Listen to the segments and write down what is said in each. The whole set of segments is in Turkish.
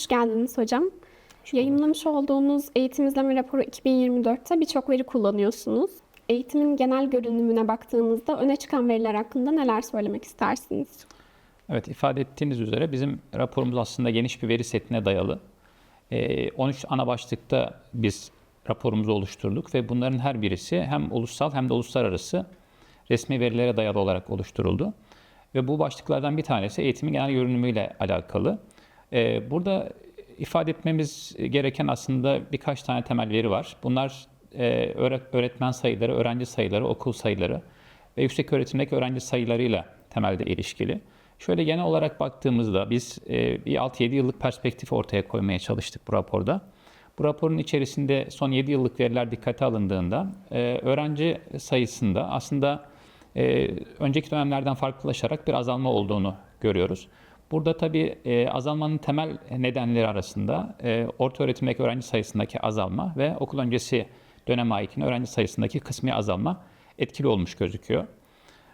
Hoş geldiniz hocam. Yayınlamış olduğunuz eğitim izleme raporu 2024'te birçok veri kullanıyorsunuz. Eğitimin genel görünümüne baktığımızda öne çıkan veriler hakkında neler söylemek istersiniz? Evet ifade ettiğiniz üzere bizim raporumuz aslında geniş bir veri setine dayalı. Ee, 13 ana başlıkta biz raporumuzu oluşturduk ve bunların her birisi hem ulusal hem de uluslararası resmi verilere dayalı olarak oluşturuldu. Ve bu başlıklardan bir tanesi eğitimin genel görünümüyle alakalı. Ee, burada ifade etmemiz gereken aslında birkaç tane temel veri var. Bunlar e, öğre- öğretmen sayıları, öğrenci sayıları, okul sayıları ve yüksek öğretimdeki öğrenci sayılarıyla temelde ilişkili. Şöyle genel olarak baktığımızda biz e, bir 6-7 yıllık perspektif ortaya koymaya çalıştık bu raporda. Bu raporun içerisinde son 7 yıllık veriler dikkate alındığında e, öğrenci sayısında aslında e, önceki dönemlerden farklılaşarak bir azalma olduğunu görüyoruz. Burada tabii e, azalmanın temel nedenleri arasında e, orta öğretimdeki öğrenci sayısındaki azalma ve okul öncesi döneme ait öğrenci sayısındaki kısmi azalma etkili olmuş gözüküyor.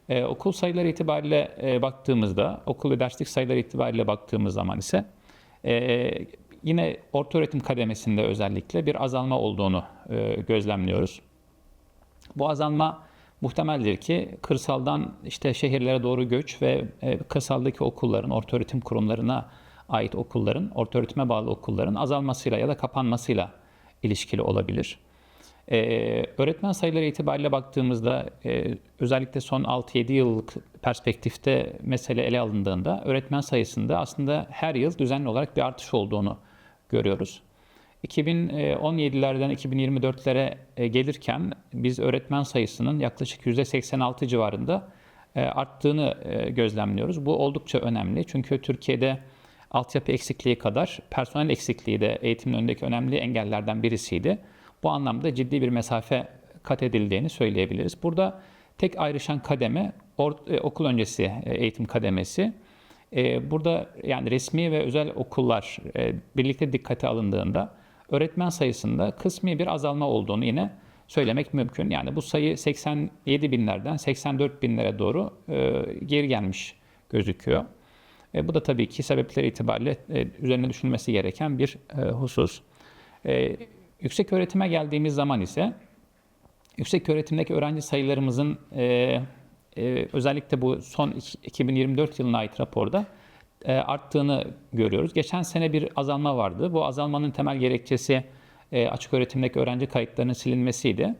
Ee, okul sayıları itibariyle e, baktığımızda, okul ve derslik sayıları itibariyle baktığımız zaman ise e, yine orta öğretim kademesinde özellikle bir azalma olduğunu e, gözlemliyoruz. Bu azalma muhtemeldir ki kırsaldan işte şehirlere doğru göç ve e, kırsaldaki okulların, orta öğretim kurumlarına ait okulların, orta öğretime bağlı okulların azalmasıyla ya da kapanmasıyla ilişkili olabilir. Ee, öğretmen sayıları itibariyle baktığımızda e, özellikle son 6-7 yıllık perspektifte mesele ele alındığında öğretmen sayısında aslında her yıl düzenli olarak bir artış olduğunu görüyoruz. 2017'lerden 2024'lere e, gelirken biz öğretmen sayısının yaklaşık %86 civarında e, arttığını e, gözlemliyoruz. Bu oldukça önemli çünkü Türkiye'de altyapı eksikliği kadar personel eksikliği de eğitimin önündeki önemli engellerden birisiydi. Bu anlamda ciddi bir mesafe kat edildiğini söyleyebiliriz. Burada tek ayrışan kademe e, okul öncesi e, eğitim kademesi. E, Burada yani resmi ve özel okullar e, birlikte dikkate alındığında öğretmen sayısında kısmi bir azalma olduğunu yine söylemek mümkün. Yani bu sayı 87 binlerden 84 binlere doğru e, geri gelmiş gözüküyor. E, bu da tabii ki sebepleri itibariyle e, üzerine düşünülmesi gereken bir e, husus. E, yüksek öğretime geldiğimiz zaman ise yüksek öğretimdeki öğrenci sayılarımızın e, e, özellikle bu son iki- 2024 yılına ait raporda arttığını görüyoruz. Geçen sene bir azalma vardı. Bu azalmanın temel gerekçesi e, açık öğretimdeki öğrenci kayıtlarının silinmesiydi.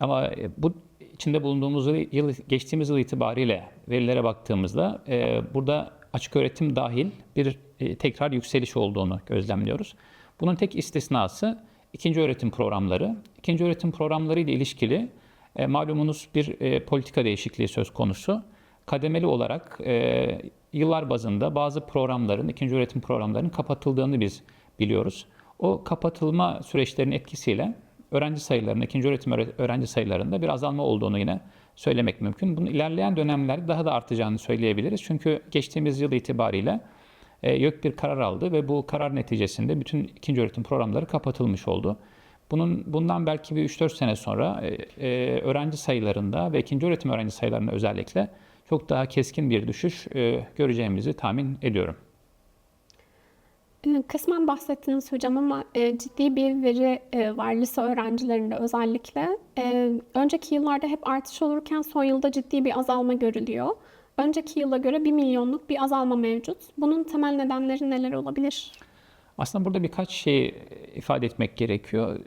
Ama e, bu içinde bulunduğumuz yıl, geçtiğimiz yıl itibariyle verilere baktığımızda e, burada açık öğretim dahil bir e, tekrar yükseliş olduğunu gözlemliyoruz. Bunun tek istisnası ikinci öğretim programları. İkinci öğretim programları ile ilişkili e, malumunuz bir e, politika değişikliği söz konusu. Kademeli olarak e, yıllar bazında bazı programların, ikinci öğretim programlarının kapatıldığını biz biliyoruz. O kapatılma süreçlerinin etkisiyle öğrenci sayılarında, ikinci öğretim öğre- öğrenci sayılarında bir azalma olduğunu yine söylemek mümkün. Bunun ilerleyen dönemlerde daha da artacağını söyleyebiliriz. Çünkü geçtiğimiz yıl itibariyle e, YÖK bir karar aldı ve bu karar neticesinde bütün ikinci öğretim programları kapatılmış oldu. Bunun bundan belki bir 3-4 sene sonra e, e, öğrenci sayılarında ve ikinci öğretim öğrenci sayılarında özellikle çok daha keskin bir düşüş e, göreceğimizi tahmin ediyorum. E, Kısmen bahsettiniz hocam ama e, ciddi bir veri var lise öğrencilerinde özellikle. E, önceki yıllarda hep artış olurken son yılda ciddi bir azalma görülüyor. Önceki yıla göre 1 milyonluk bir azalma mevcut. Bunun temel nedenleri neler olabilir? Aslında burada birkaç şey ifade etmek gerekiyor.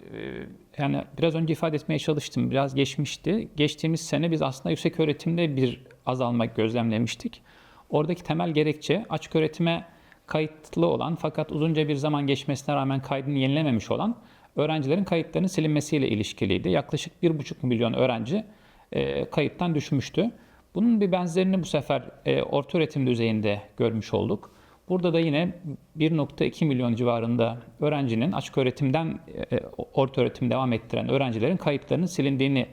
Yani biraz önce ifade etmeye çalıştım. Biraz geçmişti. Geçtiğimiz sene biz aslında yüksek öğretimde bir azalma gözlemlemiştik. Oradaki temel gerekçe açık öğretime kayıtlı olan fakat uzunca bir zaman geçmesine rağmen kaydını yenilememiş olan öğrencilerin kayıtlarının silinmesiyle ilişkiliydi. Yaklaşık 1,5 milyon öğrenci e, kayıttan düşmüştü. Bunun bir benzerini bu sefer e, orta öğretim düzeyinde görmüş olduk. Burada da yine 1.2 milyon civarında öğrencinin açık öğretimden e, orta öğretim devam ettiren öğrencilerin kayıtlarının silindiğini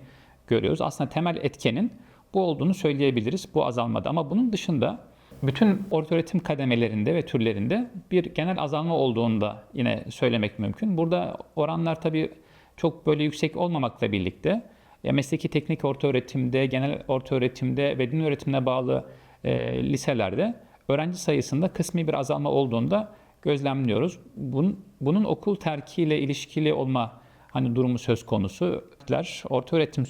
görüyoruz. Aslında temel etkenin bu olduğunu söyleyebiliriz bu azalmada. Ama bunun dışında bütün orta öğretim kademelerinde ve türlerinde bir genel azalma olduğunu da yine söylemek mümkün. Burada oranlar tabii çok böyle yüksek olmamakla birlikte ya mesleki teknik orta öğretimde, genel orta öğretimde ve din öğretimine bağlı e, liselerde öğrenci sayısında kısmi bir azalma olduğunu da gözlemliyoruz. Bunun, bunun okul terkiyle ilişkili olma hani durumu söz konusu. Orta öğretim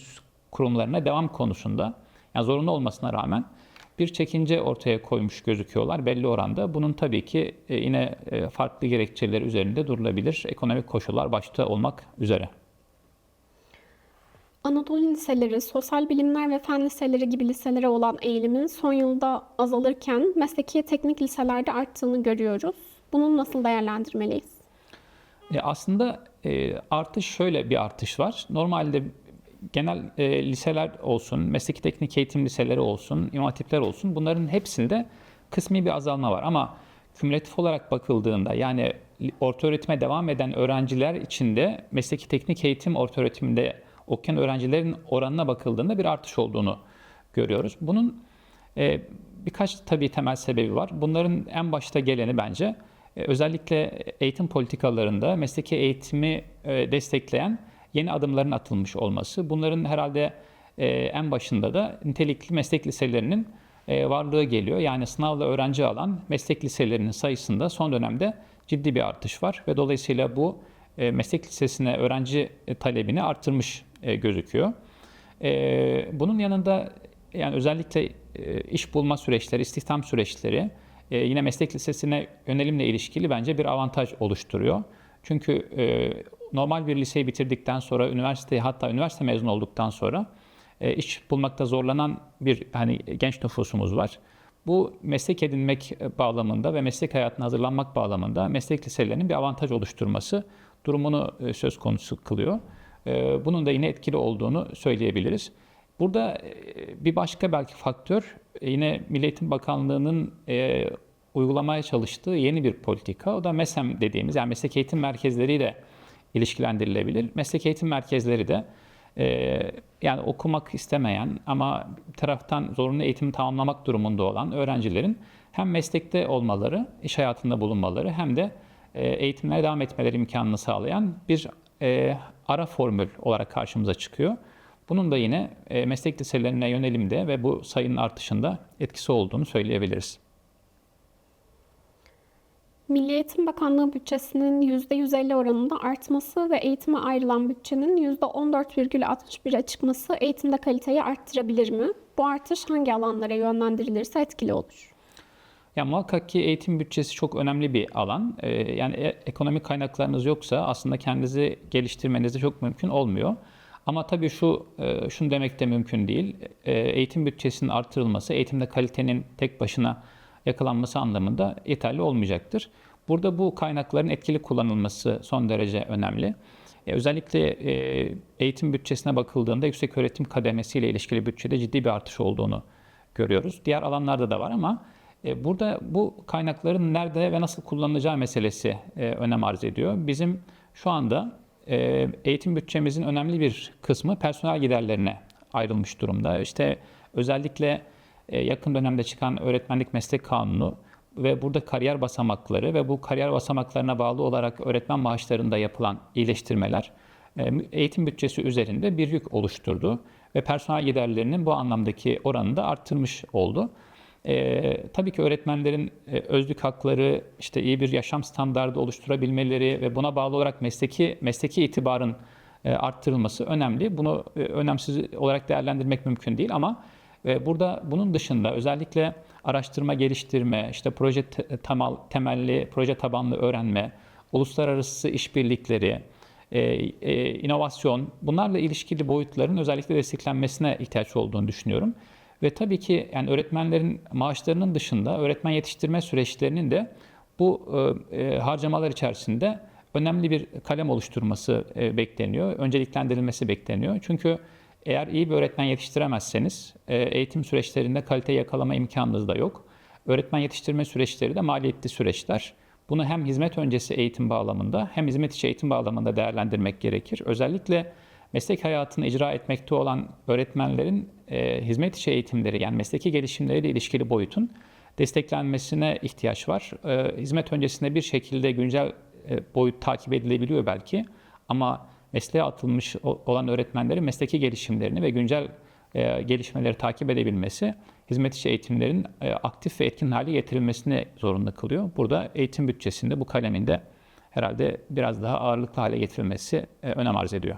kurumlarına devam konusunda yani zorunlu olmasına rağmen bir çekince ortaya koymuş gözüküyorlar belli oranda. Bunun tabii ki e, yine e, farklı gerekçeler üzerinde durulabilir. Ekonomik koşullar başta olmak üzere. Anadolu liseleri, sosyal bilimler ve fen liseleri gibi liselere olan eğilimin son yılda azalırken mesleki teknik liselerde arttığını görüyoruz. Bunu nasıl değerlendirmeliyiz? E, aslında e, artış şöyle bir artış var. Normalde genel e, liseler olsun, mesleki teknik eğitim liseleri olsun, imam hatipler olsun bunların hepsinde kısmi bir azalma var. Ama kümülatif olarak bakıldığında yani orta öğretime devam eden öğrenciler içinde mesleki teknik eğitim orta öğretiminde okuyan öğrencilerin oranına bakıldığında bir artış olduğunu görüyoruz. Bunun e, birkaç tabii temel sebebi var. Bunların en başta geleni bence e, özellikle eğitim politikalarında mesleki eğitimi e, destekleyen yeni adımların atılmış olması. Bunların herhalde e, en başında da nitelikli meslek liselerinin e, varlığı geliyor. Yani sınavla öğrenci alan meslek liselerinin sayısında son dönemde ciddi bir artış var ve dolayısıyla bu e, meslek lisesine öğrenci e, talebini arttırmış e, gözüküyor. E, bunun yanında yani özellikle e, iş bulma süreçleri, istihdam süreçleri e, yine meslek lisesine yönelimle ilişkili bence bir avantaj oluşturuyor. Çünkü e, normal bir liseyi bitirdikten sonra üniversiteyi hatta üniversite mezunu olduktan sonra e, iş bulmakta zorlanan bir hani genç nüfusumuz var. Bu meslek edinmek bağlamında ve meslek hayatına hazırlanmak bağlamında meslek liselerinin bir avantaj oluşturması durumunu e, söz konusu kılıyor. E, bunun da yine etkili olduğunu söyleyebiliriz. Burada e, bir başka belki faktör yine Milli Eğitim Bakanlığı'nın uygulamaya çalıştığı yeni bir politika. O da MESEM dediğimiz yani meslek eğitim merkezleriyle ilişkilendirilebilir. Meslek eğitim merkezleri de yani okumak istemeyen ama taraftan zorunlu eğitimi tamamlamak durumunda olan öğrencilerin hem meslekte olmaları, iş hayatında bulunmaları hem de e, eğitimlere devam etmeleri imkanını sağlayan bir e, ara formül olarak karşımıza çıkıyor. Bunun da yine e, meslek liselerine yönelimde ve bu sayının artışında etkisi olduğunu söyleyebiliriz. Milli Eğitim Bakanlığı bütçesinin %150 oranında artması ve eğitime ayrılan bütçenin %14,61'e çıkması eğitimde kaliteyi arttırabilir mi? Bu artış hangi alanlara yönlendirilirse etkili olur? Ya muhakkak ki eğitim bütçesi çok önemli bir alan. Ee, yani e, ekonomik kaynaklarınız yoksa aslında kendinizi geliştirmeniz de çok mümkün olmuyor. Ama tabii şu e, şunu demek de mümkün değil. E, eğitim bütçesinin artırılması, eğitimde kalitenin tek başına yakalanması anlamında yeterli olmayacaktır. Burada bu kaynakların etkili kullanılması son derece önemli. E, özellikle eğitim bütçesine bakıldığında yüksek öğretim kademesiyle ilişkili bütçede ciddi bir artış olduğunu görüyoruz. Diğer alanlarda da var ama burada bu kaynakların nerede ve nasıl kullanılacağı meselesi e, önem arz ediyor. Bizim şu anda e, eğitim bütçemizin önemli bir kısmı personel giderlerine ayrılmış durumda. İşte özellikle yakın dönemde çıkan öğretmenlik meslek kanunu ve burada kariyer basamakları ve bu kariyer basamaklarına bağlı olarak öğretmen maaşlarında yapılan iyileştirmeler eğitim bütçesi üzerinde bir yük oluşturdu ve personel giderlerinin bu anlamdaki oranını da arttırmış oldu. E, tabii ki öğretmenlerin e, özlük hakları, işte iyi bir yaşam standardı oluşturabilmeleri ve buna bağlı olarak mesleki mesleki itibarın e, arttırılması önemli. Bunu e, önemsiz olarak değerlendirmek mümkün değil ama e, burada bunun dışında özellikle araştırma, geliştirme, işte proje temal, temelli, proje tabanlı öğrenme, uluslararası işbirlikleri, e, e, inovasyon bunlarla ilişkili boyutların özellikle desteklenmesine ihtiyaç olduğunu düşünüyorum. Ve tabii ki yani öğretmenlerin maaşlarının dışında öğretmen yetiştirme süreçlerinin de bu e, e, harcamalar içerisinde önemli bir kalem oluşturması e, bekleniyor. Önceliklendirilmesi bekleniyor. Çünkü eğer iyi bir öğretmen yetiştiremezseniz e, eğitim süreçlerinde kalite yakalama imkanınız da yok. Öğretmen yetiştirme süreçleri de maliyetli süreçler. Bunu hem hizmet öncesi eğitim bağlamında hem hizmet içi eğitim bağlamında değerlendirmek gerekir. Özellikle meslek hayatını icra etmekte olan öğretmenlerin e, hizmet içi eğitimleri yani mesleki gelişimleriyle ilişkili boyutun desteklenmesine ihtiyaç var. E, hizmet öncesinde bir şekilde güncel e, boyut takip edilebiliyor belki ama mesleğe atılmış olan öğretmenlerin mesleki gelişimlerini ve güncel e, gelişmeleri takip edebilmesi hizmet içi eğitimlerin e, aktif ve etkin hale getirilmesini zorunda kılıyor. Burada eğitim bütçesinde bu kaleminde herhalde biraz daha ağırlıklı hale getirilmesi e, önem arz ediyor.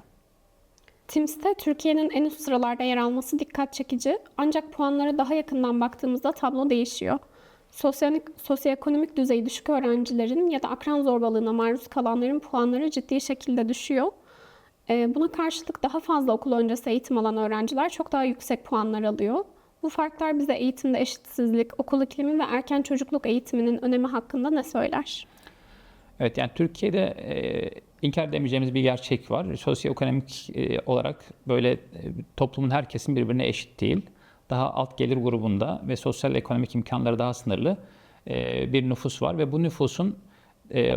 TIMS'te Türkiye'nin en üst sıralarda yer alması dikkat çekici. Ancak puanlara daha yakından baktığımızda tablo değişiyor. Sosyoekonomik, sosyoekonomik düzeyi düşük öğrencilerin ya da akran zorbalığına maruz kalanların puanları ciddi şekilde düşüyor. Ee, Buna karşılık daha fazla okul öncesi eğitim alan öğrenciler çok daha yüksek puanlar alıyor. Bu farklar bize eğitimde eşitsizlik, okul iklimi ve erken çocukluk eğitiminin önemi hakkında ne söyler? Evet yani Türkiye'de e, inkar edemeyeceğimiz bir gerçek var. Sosyoekonomik e, olarak böyle e, toplumun herkesin birbirine eşit değil. Daha alt gelir grubunda ve sosyal ekonomik imkanları daha sınırlı e, bir nüfus var ve bu nüfusun e,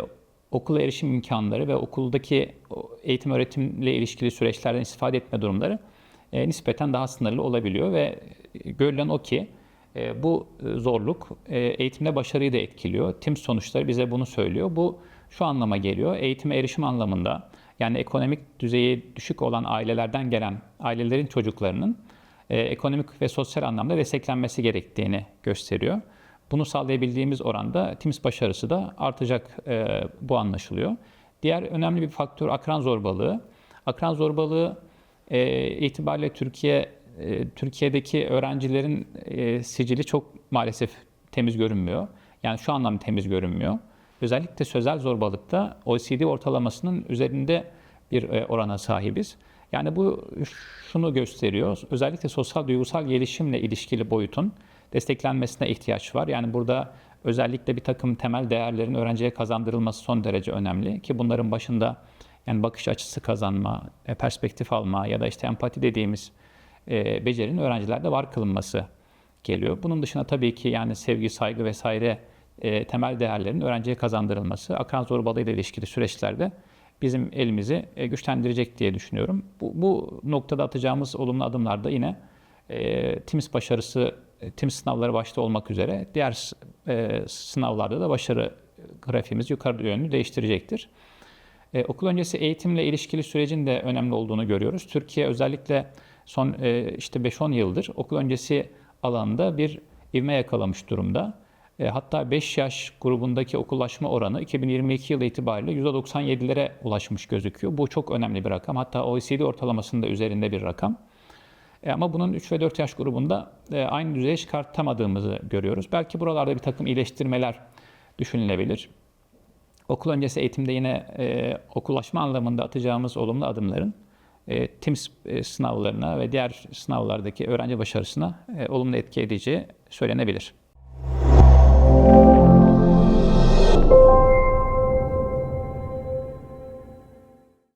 okula erişim imkanları ve okuldaki eğitim öğretimle ilişkili süreçlerden istifade etme durumları e, nispeten daha sınırlı olabiliyor ve görülen o ki bu e, zorluk e, eğitimde başarıyı da etkiliyor. TIMS sonuçları bize bunu söylüyor. Bu şu anlama geliyor. Eğitime erişim anlamında yani ekonomik düzeyi düşük olan ailelerden gelen ailelerin çocuklarının e, ekonomik ve sosyal anlamda desteklenmesi gerektiğini gösteriyor. Bunu sağlayabildiğimiz oranda TIMS başarısı da artacak e, bu anlaşılıyor. Diğer önemli bir faktör akran zorbalığı. Akran zorbalığı e, itibariyle Türkiye e, Türkiye'deki öğrencilerin e, sicili çok maalesef temiz görünmüyor. Yani şu anlamda temiz görünmüyor. Özellikle sözel zorbalıkta OECD ortalamasının üzerinde bir e, orana sahibiz. Yani bu şunu gösteriyor. Özellikle sosyal duygusal gelişimle ilişkili boyutun desteklenmesine ihtiyaç var. Yani burada özellikle bir takım temel değerlerin öğrenciye kazandırılması son derece önemli ki bunların başında yani bakış açısı kazanma, e, perspektif alma ya da işte empati dediğimiz e, becerinin öğrencilerde var kılınması geliyor. Bunun dışında tabii ki yani sevgi, saygı vesaire e, temel değerlerin öğrenciye kazandırılması, akran zorbalığıyla ilişkili süreçlerde bizim elimizi e, güçlendirecek diye düşünüyorum. Bu, bu noktada atacağımız olumlu adımlar da yine e, TIMS başarısı, e, TIMS sınavları başta olmak üzere diğer e, sınavlarda da başarı grafiğimiz yukarı yönlü değiştirecektir. E, okul öncesi eğitimle ilişkili sürecin de önemli olduğunu görüyoruz. Türkiye özellikle son e, işte 5-10 yıldır okul öncesi alanında bir ivme yakalamış durumda. E, hatta 5 yaş grubundaki okullaşma oranı 2022 yılı itibariyle %97'lere ulaşmış gözüküyor. Bu çok önemli bir rakam. Hatta OECD ortalamasının da üzerinde bir rakam. E, ama bunun 3 ve 4 yaş grubunda e, aynı düzeye çıkartamadığımızı görüyoruz. Belki buralarda bir takım iyileştirmeler düşünülebilir. Okul öncesi eğitimde yine e, okullaşma anlamında atacağımız olumlu adımların e, TIMS e, sınavlarına ve diğer sınavlardaki öğrenci başarısına e, olumlu etki edeceği söylenebilir.